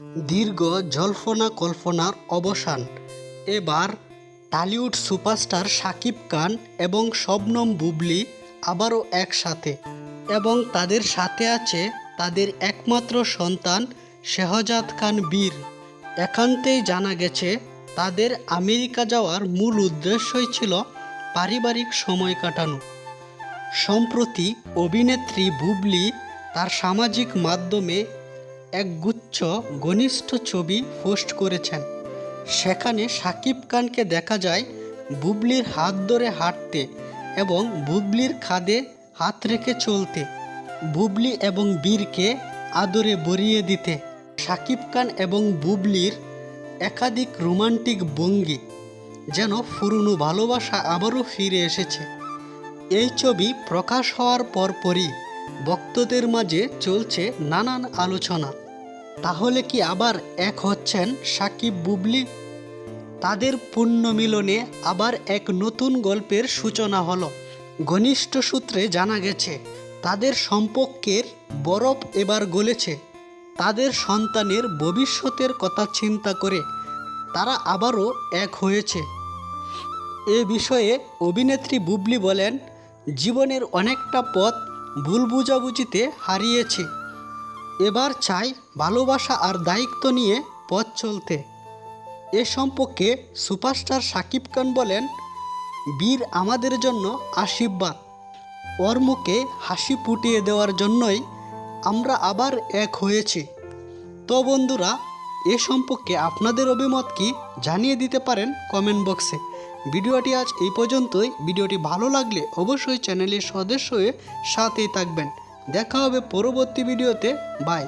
দীর্ঘ জল্পনা কল্পনার অবসান। এবার টালিউড সুপারস্টার শাকিব খান এবং শবনম বুবলি আবারও একসাথে এবং তাদের সাথে আছে তাদের একমাত্র সন্তান শেহজাদ খান বীর। একান্তেই জানা গেছে, তাদের আমেরিকা যাওয়ার মূল উদ্দেশ্যই ছিল পারিবারিক সময় কাটানো। সম্প্রতি অভিনেত্রী বুবলি তার সামাজিক মাধ্যমে একগুচ্ছ ঘনিষ্ঠ ছবি পোস্ট করেছেন। সেখানে শাকিব খানকে দেখা যায় বুবলির হাত ধরে হাঁটতে এবং বুবলির খাদে হাত রেখে চলতে, বুবলি এবং বীরকে আদরে বরিয়ে দিতে। শাকিব খান এবং বুবলির একাধিক রোমান্টিক ভঙ্গি যেন পুরনো ভালোবাসা আবারও ফিরে এসেছে। এই ছবি প্রকাশ হওয়ার পরপরই ভক্তদের মাঝে চলছে নানান আলোচনা। তাহলে কি আবার এক হচ্ছেন সাকিব বুবলি? তাদের পূর্ণ মিলনে আবার এক নতুন গল্পের সূচনা হলো। ঘনিষ্ঠ সূত্রে জানা গেছে, তাদের সম্পর্কের বরফ এবার গলেছে। তাদের সন্তানের ভবিষ্যতের কথা চিন্তা করে তারা আবারও এক হয়েছে। এ বিষয়ে অভিনেত্রী বুবলি বলেন, জীবনের অনেকটা পথ ভুল বুঝাবুঝিতে হারিয়েছি। এবার চাই ভালোবাসা আর দায়িত্ব নিয়ে পথ চলতে। এ সম্পর্কে সুপারস্টার শাকিব খান বলেন, বীর আমাদের জন্য আশীর্বাদ। ওর মুখে হাসি ফুটিয়ে দেওয়ার জন্যই আমরা আবার এক হয়েছি। তো বন্ধুরা, এ সম্পর্কে আপনাদের অভিমত কি জানিয়ে দিতে পারেন কমেন্ট বক্সে। ভিডিওটি আজ এই পর্যন্তই। ভিডিওটি ভালো লাগলে অবশ্যই চ্যানেলের সদস্য হয়ে সাথেই থাকবেন। দেখা হবে পরবর্তী ভিডিওতে। বাই।